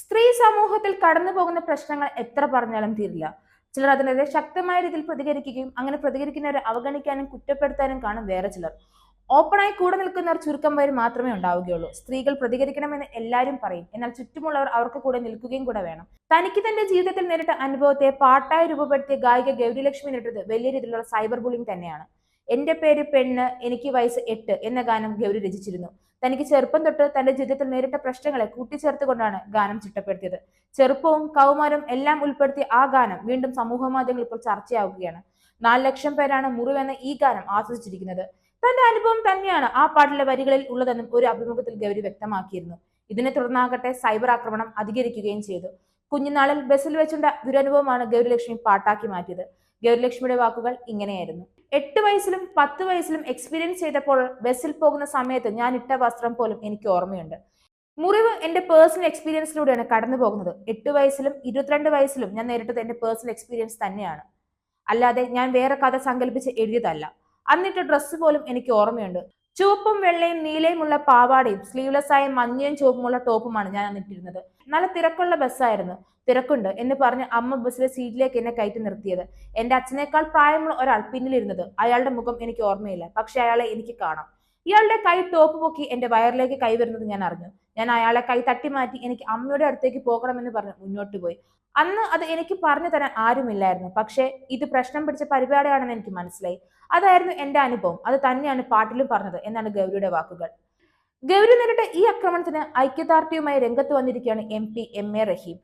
സ്ത്രീ സമൂഹത്തിൽ കടന്നു പോകുന്ന പ്രശ്നങ്ങൾ എത്ര പറഞ്ഞാലും തീരില്ല. ചിലർ അതിനെതിരെ ശക്തമായ രീതിയിൽ പ്രതികരിക്കുകയും അങ്ങനെ പ്രതികരിക്കുന്നവരെ അവഗണിക്കാനും കുറ്റപ്പെടുത്താനും കാണും വേറെ ചിലർ. ഓപ്പണായി കൂടെ നിൽക്കുന്നവർ ചുരുക്കം പേര് മാത്രമേ ഉണ്ടാവുകയുള്ളൂ. സ്ത്രീകൾ പ്രതികരിക്കണമെന്ന് എല്ലാവരും പറയും. എന്നാൽ ചുറ്റുമുള്ളവർ അവർക്ക് കൂടെ നിൽക്കുകയും കൂടെ വേണം. തനിക്ക് തന്റെ ജീവിതത്തിൽ നേരിട്ട അനുഭവത്തെ പാട്ടായി രൂപപ്പെടുത്തിയ ഗായിക ഗൗരിലക്ഷ്മി നേരിട്ടത് വലിയ രീതിയിലുള്ള സൈബർ ബുള്ളിംഗ് തന്നെയാണ്. എന്റെ പേര് പെണ്ണ് എനിക്ക് വയസ്സ് എട്ട് എന്ന ഗാനം ഗൗരി രചിച്ചിരുന്നു. തനിക്ക് ചെറുപ്പം തൊട്ട് തന്റെ ജീവിതത്തിൽ നേരിട്ട പ്രശ്നങ്ങളെ കൂട്ടിച്ചേർത്തുകൊണ്ടാണ് ഗാനം ചിട്ടപ്പെടുത്തിയത്. ചെറുപ്പവും കൗമാരം എല്ലാം ഉൾപ്പെടുത്തിയ ആ ഗാനം വീണ്ടും സമൂഹ മാധ്യമങ്ങളിൽ ഇപ്പോൾ ചർച്ചയാവുകയാണ്. നാല് ലക്ഷം പേരാണ് മുറിവെന്ന ഈ ഗാനം ആസ്വദിച്ചിരിക്കുന്നത്. തന്റെ അനുഭവം തന്നെയാണ് ആ പാട്ടിലെ വരികളിൽ ഉള്ളതെന്നും ഒരു അഭിമുഖത്തിൽ ഗൗരി വ്യക്തമാക്കിയിരുന്നു. ഇതിനെ തുടർന്നാകട്ടെ സൈബർ ആക്രമണം അധികരിക്കുകയും ചെയ്തു. കുഞ്ഞുനാളിൽ ബസ്സിൽ വെച്ചുണ്ട ദുരനുഭവമാണ് ഗൗരിലക്ഷ്മി പാട്ടാക്കി മാറ്റിയത്. ഗൗരിലക്ഷ്മിയുടെ വാക്കുകൾ ഇങ്ങനെയായിരുന്നു. എട്ട് വയസ്സിലും പത്ത് വയസ്സിലും എക്സ്പീരിയൻസ് ചെയ്തപ്പോൾ ബസ്സിൽ പോകുന്ന സമയത്ത് ഞാൻ ഇട്ട വസ്ത്രം പോലും എനിക്ക് ഓർമ്മയുണ്ട്. മുറിവ് എന്റെ പേഴ്സണൽ എക്സ്പീരിയൻസിലൂടെയാണ് കടന്നു പോകുന്നത്. എട്ട് വയസ്സിലും ഇരുപത്തിരണ്ട് വയസ്സിലും ഞാൻ നേരിട്ടത് എന്റെ പേഴ്സണൽ എക്സ്പീരിയൻസ് തന്നെയാണ്. അല്ലാതെ ഞാൻ വേറെ കഥ സങ്കല്പിച്ച് എഴുതിയതല്ല. അന്നിട്ട് ഡ്രസ്സ് പോലും എനിക്ക് ഓർമ്മയുണ്ട്. ചുവപ്പും വെള്ളയും നീലയുമുള്ള പാവാടയും സ്ലീവ്ലെസ് ആയ മഞ്ഞയും ചുവപ്പുമുള്ള ടോപ്പുമാണ് ഞാൻ അന്നിട്ടിരുന്നത്. നല്ല തിരക്കുള്ള ബസ്സായിരുന്നു തിരക്കുണ്ട് എന്ന് പറഞ്ഞ് അമ്മ ബസ്സിലെ സീറ്റിലേക്ക് എന്നെ കയറ്റി നിർത്തിയത്. എന്റെ അച്ഛനേക്കാൾ പ്രായമുള്ള ഒരാൾ പിന്നിലിരുന്നത്. അയാളുടെ മുഖം എനിക്ക് ഓർമ്മയില്ല. പക്ഷെ അയാളെ എനിക്ക് കാണാം. ഇയാളുടെ കൈ ടോപ്പ് പൊക്കി എന്റെ വയറിലേക്ക് കൈ വരുന്നത് ഞാൻ അറിഞ്ഞു. ഞാൻ അയാളെ കൈ തട്ടി മാറ്റി എനിക്ക് അമ്മയുടെ അടുത്തേക്ക് പോകണമെന്ന് പറഞ്ഞ് മുന്നോട്ട് പോയി. അന്ന് അത് എനിക്ക് പറഞ്ഞു തരാൻ ആരുമില്ലായിരുന്നു. പക്ഷേ ഇത് പ്രശ്നം പിടിച്ച പരിപാടിയാണെന്ന് എനിക്ക് മനസ്സിലായി. അതായിരുന്നു എന്റെ അനുഭവം. അത് തന്നെയാണ് പാട്ടിലും പറഞ്ഞത് എന്നാണ് ഗൗരിയുടെ വാക്കുകൾ. ഗൗരി നേരിട്ട ഈ ആക്രമണത്തിന് ഐക്യദാർഢ്യവുമായി രംഗത്ത് വന്നിരിക്കുകയാണ് M P M A Rahim.